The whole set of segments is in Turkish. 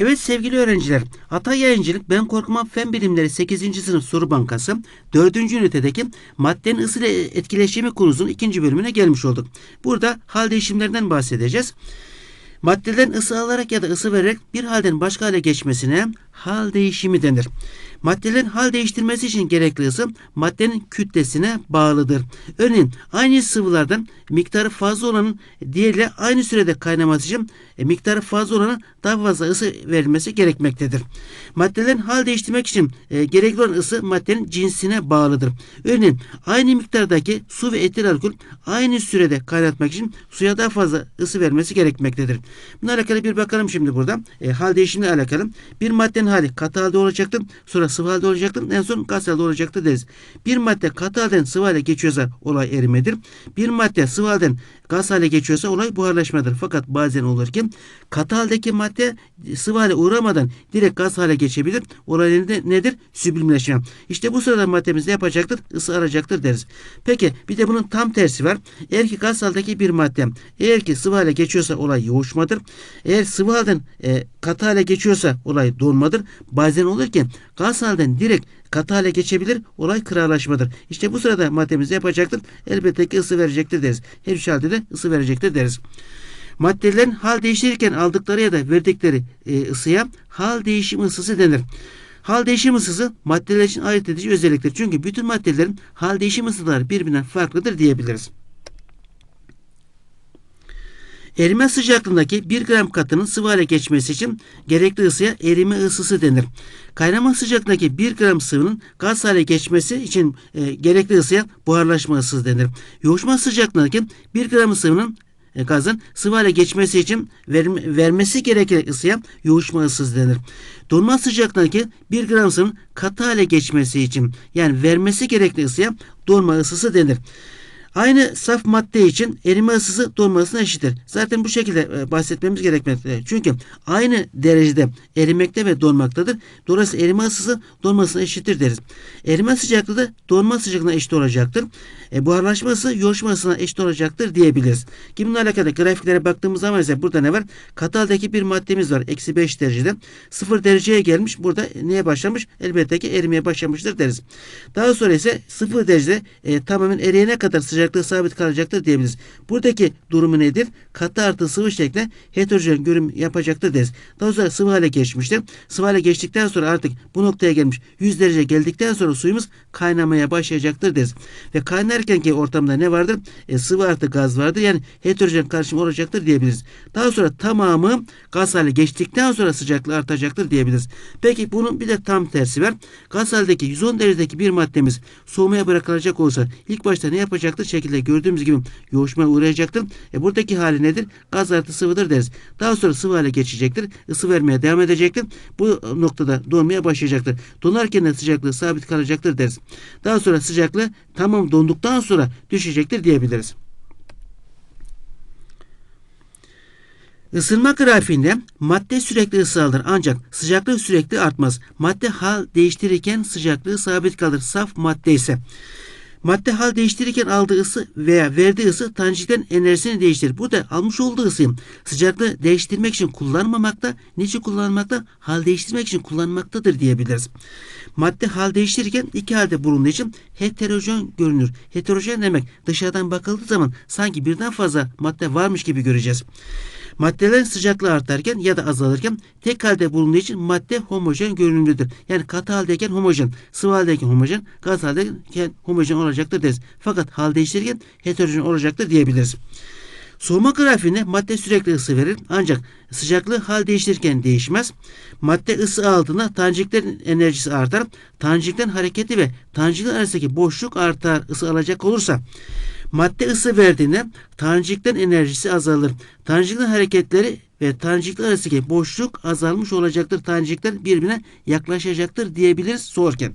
Evet sevgili öğrenciler, Ata Yayıncılık Ben Korkmam Fen Bilimleri 8. sınıf soru bankası 4. ünitedeki maddenin ısı ile etkileşimi konusunun ikinci bölümüne gelmiş olduk. Burada hal değişimlerinden bahsedeceğiz. Maddelerin ısı alarak ya da ısı vererek bir halden başka hale geçmesine hal değişimi denir. Maddelerin hal değiştirmesi için gerekli ısı maddenin kütlesine bağlıdır. Örneğin aynı sıvılardan miktarı fazla olanın diğeriyle aynı sürede kaynaması için e, miktarı fazla olanın daha fazla ısı verilmesi gerekmektedir. Maddelerin hal değiştirmek için e, gerekli olan ısı maddenin cinsine bağlıdır. Örneğin aynı miktardaki su ve etil alkol aynı sürede kaynatmak için suya daha fazla ısı vermesi gerekmektedir. Bununla alakalı bir bakalım şimdi burada. E, hal değişimle alakalı. Bir maddenin hali katı halde olacaktır. Sonra sıvı halde olacaktır. En son gaz halde olacaktır deriz. Bir madde katı halden sıvı hale geçiyorsa olay erimedir. Bir madde sıvı halden gaz hale geçiyorsa olay buharlaşmadır. Fakat bazen olur ki katı haldeki madde sıvı hale uğramadan direkt gaz hale geçebilir. Olay ne- nedir? Süblimleşme. İşte bu sırada maddemiz ne yapacaktır? Isı arayacaktır deriz. Peki bir de bunun tam tersi var. Eğer ki gaz haldeki bir madde eğer ki sıvı hale geçiyorsa olay yoğuşmadır. Eğer sıvı halden e, katı hale geçiyorsa olay donmadır. Bazen olur ki gaz halden direkt katı hale geçebilir. Olay kıralaşmadır. İşte bu sırada maddemiz ne yapacaktır? Elbette ki ısı verecektir deriz. Her üç halde de ısı verecektir deriz. Maddelerin hal değiştirirken aldıkları ya da verdikleri e, ısıya hal değişim ısısı denir. Hal değişim ısısı maddeler için ayırt edici özelliktir. Çünkü bütün maddelerin hal değişim ısıları birbirinden farklıdır diyebiliriz. Erime sıcaklığındaki 1 gram katının sıvı hale geçmesi için gerekli ısıya erime ısısı denir. Kaynama sıcaklığındaki 1 gram sıvının gaz hale geçmesi için e, gerekli ısıya buharlaşma ısısı denir. Yoğuşma sıcaklığındaki 1 gram sıvının e, gazın sıvı hale geçmesi için verme- vermesi gereken ısıya yoğuşma ısısı denir. Donma sıcaklığındaki 1 gram sıvının katı hale geçmesi için yani vermesi gerekli ısıya donma ısısı denir. Aynı saf madde için erime ısısı donma ısısına eşittir. Zaten bu şekilde e, bahsetmemiz gerekmektedir. Çünkü aynı derecede erimekte ve donmaktadır. Dolayısıyla erime ısısı donma ısısına eşittir deriz. Erime sıcaklığı da donma sıcaklığına eşit olacaktır. E, buharlaşma ısı yoğuşma ısısına eşit olacaktır diyebiliriz. Ki bununla alakalı grafiklere baktığımız zaman ise burada ne var? Katı bir maddemiz var. Eksi 5 derecede. 0 dereceye gelmiş. Burada neye başlamış? Elbette ki erimeye başlamıştır deriz. Daha sonra ise 0 derecede e, tamamen eriyene kadar sıcaklığı sabit kalacaktır diyebiliriz. Buradaki durumu nedir? Katı artı sıvı şeklinde heterojen görünüm yapacaktır deriz. Daha sonra sıvı hale geçmiştir. Sıvı hale geçtikten sonra artık bu noktaya gelmiş 100 derece geldikten sonra suyumuz kaynamaya başlayacaktır deriz. Ve kaynarken ki ortamda ne vardır? E, sıvı artı gaz vardır. Yani heterojen karışım olacaktır diyebiliriz. Daha sonra tamamı gaz hale geçtikten sonra sıcaklığı artacaktır diyebiliriz. Peki bunun bir de tam tersi var. Gaz haldeki 110 derecedeki bir maddemiz soğumaya bırakılacak olsa ilk başta ne yapacaktır? Şekilde gördüğümüz gibi yoğuşmaya uğrayacaktır. E buradaki hali nedir? Gaz artı sıvıdır deriz. Daha sonra sıvı hale geçecektir. Isı vermeye devam edecektir. Bu noktada donmaya başlayacaktır. Donarken de sıcaklığı sabit kalacaktır deriz. Daha sonra sıcaklığı tamam donduktan sonra düşecektir diyebiliriz. Isınma grafiğinde madde sürekli ısı alır ancak sıcaklığı sürekli artmaz. Madde hal değiştirirken sıcaklığı sabit kalır. Saf madde ise. Madde hal değiştirirken aldığı ısı veya verdiği ısı taneciklerin enerjisini değiştirir. Burada almış olduğu ısıyı sıcaklığı değiştirmek için kullanmamakta, niçin kullanmakta? Hal değiştirmek için kullanmaktadır diyebiliriz. Madde hal değiştirirken iki halde bulunduğu için heterojen görünür. Heterojen demek dışarıdan bakıldığı zaman sanki birden fazla madde varmış gibi göreceğiz. Maddelerin sıcaklığı artarken ya da azalırken tek halde bulunduğu için madde homojen görünümlüdür. Yani katı haldeyken homojen, sıvı haldeyken homojen, gaz haldeyken homojen olacaktır deriz. Fakat hal değiştirirken heterojen olacaktır diyebiliriz. Soğuma grafiğinde madde sürekli ısı verir ancak sıcaklığı hal değiştirirken değişmez. Madde ısı altında taneciklerin enerjisi artar. Taneciklerin hareketi ve tanecikler arasındaki boşluk artar ısı alacak olursa. Madde ısı verdiğinde taneciklerin enerjisi azalır. Taneciklerin hareketleri ve tanecikler arasındaki boşluk azalmış olacaktır. Tanecikler birbirine yaklaşacaktır diyebiliriz soğurken.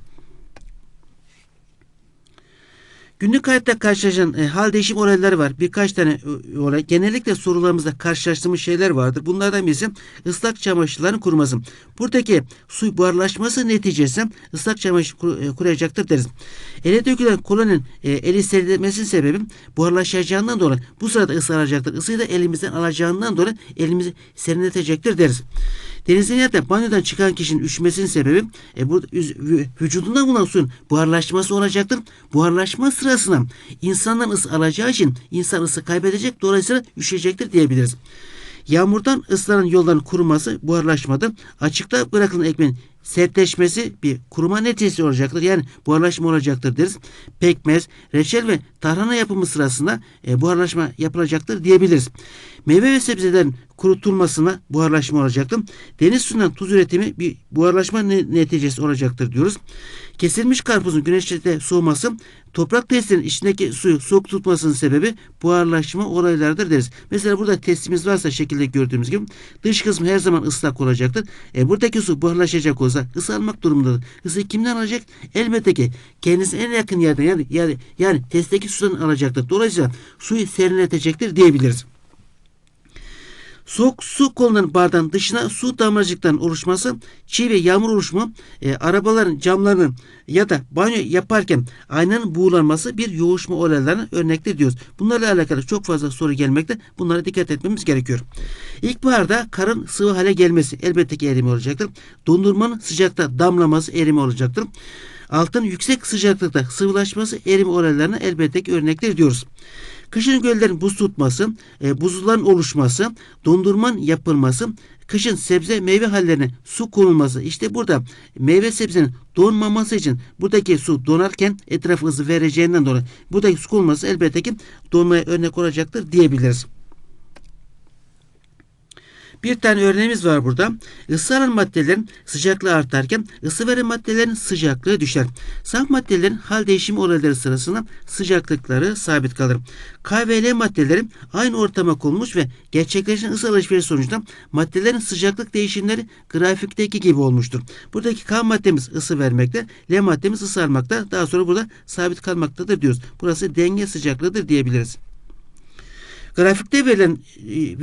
Günlük hayatta karşılaşan e, hal değişim olayları var. Birkaç tane e, olay. Genellikle sorularımızda karşılaştığımız şeyler vardır. Bunlardan birisi ıslak çamaşırların kuruması. Buradaki su buharlaşması neticesinde ıslak çamaşır kur, e, kuracaktır deriz. Ele dökülen kolonun e, eli serinlemesinin sebebi buharlaşacağından dolayı bu sırada ısı alacaktır. Isıyı da elimizden alacağından dolayı elimizi serinletecektir deriz. Denizin ya da banyodan çıkan kişinin üşümesinin sebebi e, bu üz- vücudunda bulunan suyun buharlaşması olacaktır. Buharlaşma sırasında insandan ısı alacağı için insan ısı kaybedecek dolayısıyla üşüyecektir diyebiliriz. Yağmurdan ıslanan yolların kuruması buharlaşmadır. Açıkta bırakılan ekmeğin sertleşmesi bir kuruma neticesi olacaktır. Yani buharlaşma olacaktır deriz. Pekmez, reçel ve tarhana yapımı sırasında e, buharlaşma yapılacaktır diyebiliriz. Meyve ve sebzelerin kurutulmasına buharlaşma olacaktır. Deniz suyundan tuz üretimi bir buharlaşma ne- neticesi olacaktır diyoruz. Kesilmiş karpuzun güneşte soğuması toprak testinin içindeki suyu soğuk tutmasının sebebi buharlaşma olaylarıdır deriz. Mesela burada testimiz varsa şekilde gördüğümüz gibi dış kısmı her zaman ıslak olacaktır. E, buradaki su buharlaşacak olsa ısı almak durumundadır. Isı kimden alacak? Elbette ki kendisine en yakın yerden yani, yani, yani testteki sudan alacaktır. Dolayısıyla suyu serinletecektir diyebiliriz. Soğuk su konulan bardağın dışına su damlacıkların oluşması, çiğ ve yağmur oluşumu, e, arabaların camlarının ya da banyo yaparken aynanın buğulanması bir yoğuşma olaylarına örnektir diyoruz. Bunlarla alakalı çok fazla soru gelmekte. Bunlara dikkat etmemiz gerekiyor. İlkbaharda karın sıvı hale gelmesi elbette ki erime olacaktır. Dondurmanın sıcakta damlaması erime olacaktır. Altın yüksek sıcaklıkta sıvılaşması erime olaylarına elbette ki örnektir diyoruz. Kışın göllerin buz tutması, e, buzulların oluşması, dondurmanın yapılması, kışın sebze meyve hallerine su konulması. İşte burada meyve sebzenin donmaması için buradaki su donarken etrafı ısı vereceğinden dolayı buradaki su konulması elbette ki donmaya örnek olacaktır diyebiliriz. Bir tane örneğimiz var burada. Isı alan maddelerin sıcaklığı artarken ısı veren maddelerin sıcaklığı düşer. Saf maddelerin hal değişimi olayları sırasında sıcaklıkları sabit kalır. K ve L maddeleri aynı ortama konmuş ve gerçekleşen ısı alışverişi sonucunda maddelerin sıcaklık değişimleri grafikteki gibi olmuştur. Buradaki K maddemiz ısı vermekte, L maddemiz ısı almakta. Daha sonra burada sabit kalmaktadır diyoruz. Burası denge sıcaklığıdır diyebiliriz. Grafikte verilen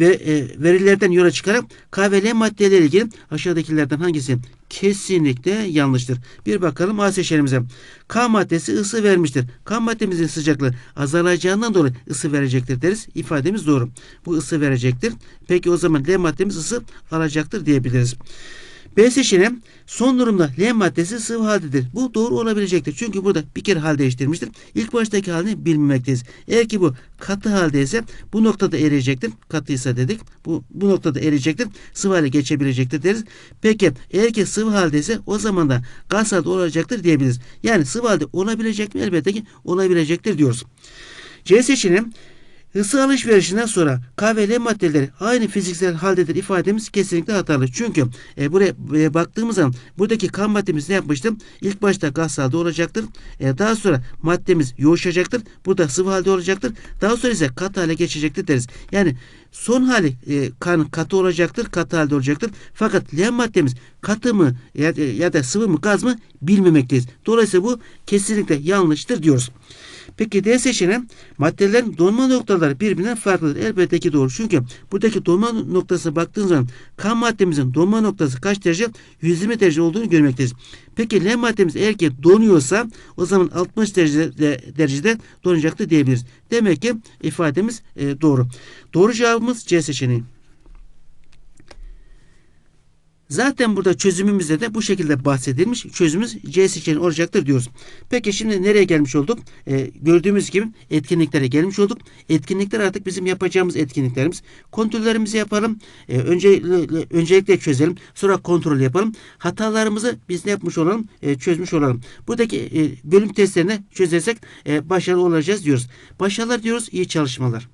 e, e, verilerden yola çıkarak K ve L maddeleri ilgili aşağıdakilerden hangisi kesinlikle yanlıştır? Bir bakalım A seçeneğimize. K maddesi ısı vermiştir. K maddemizin sıcaklığı azalacağından dolayı ısı verecektir deriz. İfademiz doğru. Bu ısı verecektir. Peki o zaman L maddemiz ısı alacaktır diyebiliriz. B seçeneği son durumda L maddesi sıvı haldedir. Bu doğru olabilecektir. Çünkü burada bir kere hal değiştirmiştir. İlk baştaki halini bilmemekteyiz. Eğer ki bu katı haldeyse bu noktada eriyecektir. Katıysa dedik. Bu, bu noktada eriyecektir. Sıvı hale geçebilecektir deriz. Peki eğer ki sıvı haldeyse o zaman da gaz halde olacaktır diyebiliriz. Yani sıvı halde olabilecek mi? Elbette ki olabilecektir diyoruz. C seçeneği Isı alışverişinden sonra K ve L maddeleri aynı fiziksel haldedir ifademiz kesinlikle hatalı. Çünkü e, buraya e, baktığımız zaman buradaki K maddemiz ne yapmıştı? İlk başta gaz halde olacaktır. E, daha sonra maddemiz yoğuşacaktır. Burada sıvı halde olacaktır. Daha sonra ise katı hale geçecektir deriz. Yani son hali e, kan katı olacaktır, katı halde olacaktır. Fakat L maddemiz katı mı ya, ya da sıvı mı gaz mı bilmemekteyiz. Dolayısıyla bu kesinlikle yanlıştır diyoruz. Peki D seçeneği maddelerin donma noktaları birbirinden farklıdır. Elbette ki doğru. Çünkü buradaki donma noktasına baktığınız zaman kan maddemizin donma noktası kaç derece? 120 derece olduğunu görmekteyiz. Peki L maddemiz eğer ki donuyorsa o zaman 60 derecede, derecede donacaktır diyebiliriz. Demek ki ifademiz e, doğru. Doğru cevabımız C seçeneği. Zaten burada çözümümüzde de bu şekilde bahsedilmiş. Çözümümüz C seçeneği olacaktır diyoruz. Peki şimdi nereye gelmiş olduk? Ee, gördüğümüz gibi etkinliklere gelmiş olduk. Etkinlikler artık bizim yapacağımız etkinliklerimiz. Kontrollerimizi yapalım. Ee, öncelikle, öncelikle çözelim. Sonra kontrol yapalım. Hatalarımızı biz ne yapmış olalım? Ee, çözmüş olalım. Buradaki e, bölüm testlerini çözersek e, başarılı olacağız diyoruz. Başarılar diyoruz. İyi çalışmalar.